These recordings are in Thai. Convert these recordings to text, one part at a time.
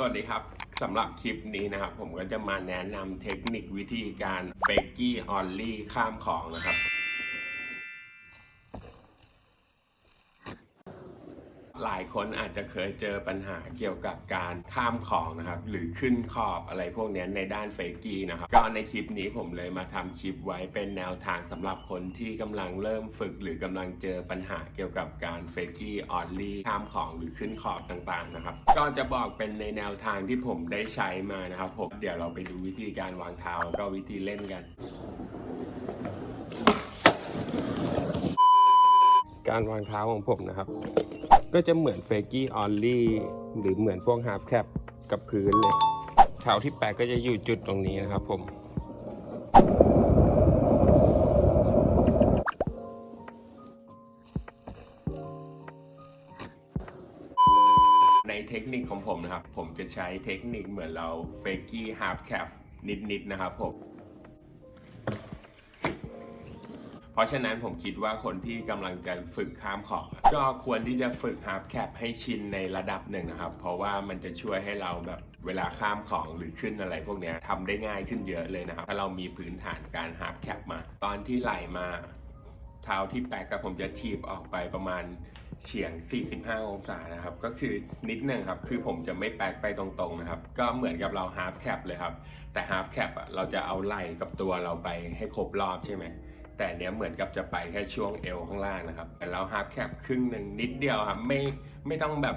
สวัสดีครับสำหรับคลิปนี้นะครับ ผมก็จะมาแนะนำเทคนิควิธีการเฟกกี้ออลลี่ข้ามของนะครับ หลายคนอาจจะเคยเจอปัญหาเกี่ยวกับการข้ามของนะครับ หรือขึ้นขอบอะไรพวกนี้ในด้านเฟกกี้นะครับ ก็ในคลิปนี้ผมเลยมาทำคลิปไว้เป็นแนวทางสำหรับคนที่กำลังเริ่มฝึก หรือกำลังเจอปัญหาเกี่ยวกับการเฟกกี้ออลลี่ข้ามของหรือขึ้นขอบต่างๆนะครับ ก็จะบอกเป็นในแนวทางที่ผมได้ใช้มานะครับผมเดี๋ยวเราไปดูวิธีการวางเท้าแล้วก็วิธีเล่นกันการวางเท้าของผมนะครับ ก็จะเหมือนเฟกกี้ออลลี่หรือเหมือนพวกฮา f แคปกับพื้นเลยเท้าที่แปะก็จะอยู่จุดตรงนี้นะครับผมในเทคนิคของผมนะครับ ผมจะใช้เทคนิคเหมือนเราเฟกกี้ฮา f แคปนิดๆนะครับผม ราะฉะนั้นผมคิดว่าคนที่กำลังจะฝึกข้ามขอบอะก็ควรที่จะฝึกฮาร์ปแคปให้ชินในระดับหนึ่งนะครับ เพราะว่ามันจะช่วยให้เราแบบเวลาข้ามของหรือขึ้นอะไรพวกนี้ทำได้ง่ายขึ้นเยอะเลยนะครับ ถ้าเรามีพื้นฐานการฮาร์ปแคปมา ตอนที่ไหลมา เท้าที่แปะกับผมจะทีบออกไปประมาณเฉียง 45 องศานะครับ ก็คือนิดนึงครับ คือผมจะไม่แปกไปตรงๆนะครับ ก็เหมือนกับเราฮาร์ปแคปเลยครับ แต่ฮาร์ปแคปอะ เราจะเอาไหล่กับตัวเราไปให้ครบรอบใช่ไหม แต่เนี้ยเหมือนกับจะไปแค่ช่วงเอวข้างล่างนะครับแล้วฮาร์ปแคปครึ่งหนึ่งนิดเดียวครับไม่ไม่ต้องแบบ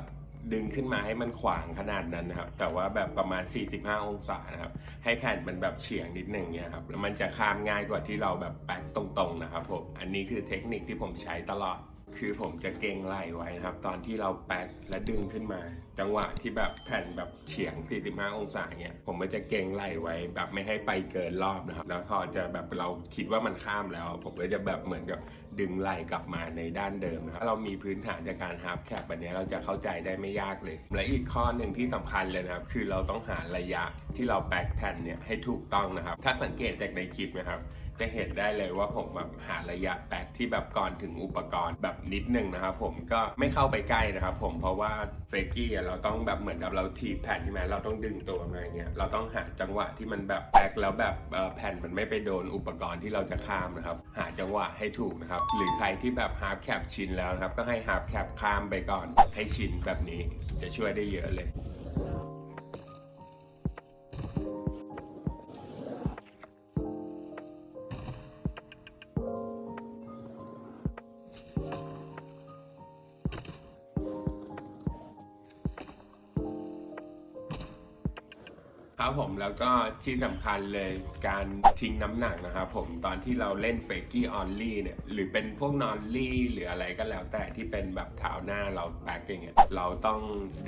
ดึงขึ้นมาให้มันขวางขนาดนั้นนะครับ แต่ว่าแบบประมาณ 45 องศานะครับ ให้แผ่นมันแบบเฉียงนิดหนึ่งเนี่ยครับแล้วมันจะข้ามง่ายกว่าที่เราแบบแปะตรงๆนะครับผมอันนี้คือเทคนิคที่ผมใช้ตลอด คือผมจะเกรงไหล่ไว้นะครับ ตอนที่เราแปะและดึงขึ้นมา จังหวะที่แบบแผ่นแบบเฉียง 45 องศาเนี่ยผมก็จะเกรงไหล่ไว้ แบบไม่ให้ไปเกินรอบนะครับ แล้วพอจะแบบเราคิดว่ามันข้ามแล้ว ผมก็จะแบบเหมือนกับดึงไหล่กลับมาในด้านเดิมนะครับถ้าเรามีพื้นฐานจากการฮาร์ปแคปแบบนี้เราจะเข้าใจได้ไม่ยากเลย และอีกข้อหนึ่งที่สำคัญเลยนะครับ คือเราต้องหาระยะที่เราแปะแผ่นเนี่ยให้ถูกต้องนะครับ ถ้าสังเกตจากในคลิปนะครับ จะเห็นได้เลยว่าผมแบบหาระยะแปะที่แบบก่อนถึงอุปกรณ์แบบนิดนึงนะครับ ผมก็ไม่เข้าไปใกล้นะครับ ผมเพราะว่าเฟกกี้เราต้องแบบเหมือนกับเราทีบแผ่นใช่ไหมเราต้องดึงตัวมาอย่างเงี้ยเราต้องหาจังหวะที่มันแบบแปกแล้วแบบแผ่นมันไม่ไปโดนอุปกรณ์ที่เราจะข้ามนะครับ หาจังหวะให้ถูกนะครับหรือใครที่แบบฮาร์ปแคปชินแล้วนะครับ ก็ให้ฮาร์ปแคปข้ามไปก่อนให้ชินแบบนี้จะช่วยได้เยอะเลย ครับผมแล้วก็ที่สำคัญเลยการทิ้งน้ำหนักนะครับผมตอนที่เราเล่นเฟกกี้ออนลี่เนี่ยหรือเป็นพวกนอนลี่หรืออะไรก็แล้วแต่ที่เป็นแบบเท้าหน้าเราแบกอย่างเงี้ยเราต้อง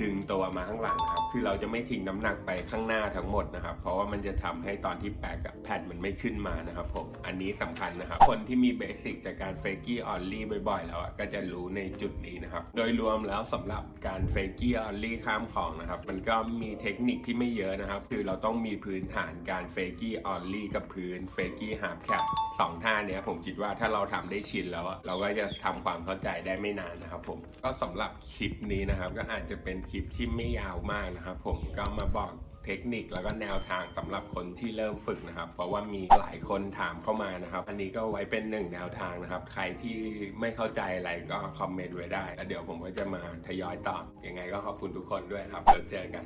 ดึงตัวมาข้างหลังนะครับคือเราจะไม่ทิ้งน้ำหนักไปข้างหน้าทั้งหมดนะครับเพราะว่ามันจะทำให้ตอนที่แปกอะแผ่นมันไม่ขึ้นมานะครับผมอันนี้สำคัญนะครับคนที่มีเบสิกจากการเฟกกี้ออนลี่บ่อยๆ แล้วอะก็จะรู้ในจุดนี้นะครับโดยรวมแล้วสำหรับการเฟกกี้ออนลี่ข้ามของนะครับมันก็มีเทคนิคที่ไม่เยอะนะครับคือเราต้องมีพื้นฐานการเฟกี้ออนลี่กับพื้นเฟกี้ฮาร์ปแคปสองท่าเนี้ยผมคิดว่าถ้าเราทำได้ชินแล้วเราก็จะทำความเข้าใจได้ไม่นานนะครับผมก็สำหรับคลิปนี้นะครับ ก็อาจจะเป็นคลิปที่ไม่ยาวมากนะครับผมก็มาบอกเทคนิคแล้วก็แนวทางสำหรับคนที่เริ่มฝึกนะครับ เพราะว่ามีหลายคนถามเข้ามานะครับ อันนี้ก็ไว้เป็นหนึ่งแนวทางนะครับ ใครที่ไม่เข้าใจอะไรก็คอมเมนต์ไว้ได้ แล้วเดี๋ยวผมก็จะมาทยอยตอบยังไงก็ขอบคุณทุกคนด้วยครับแล้วเจอกัน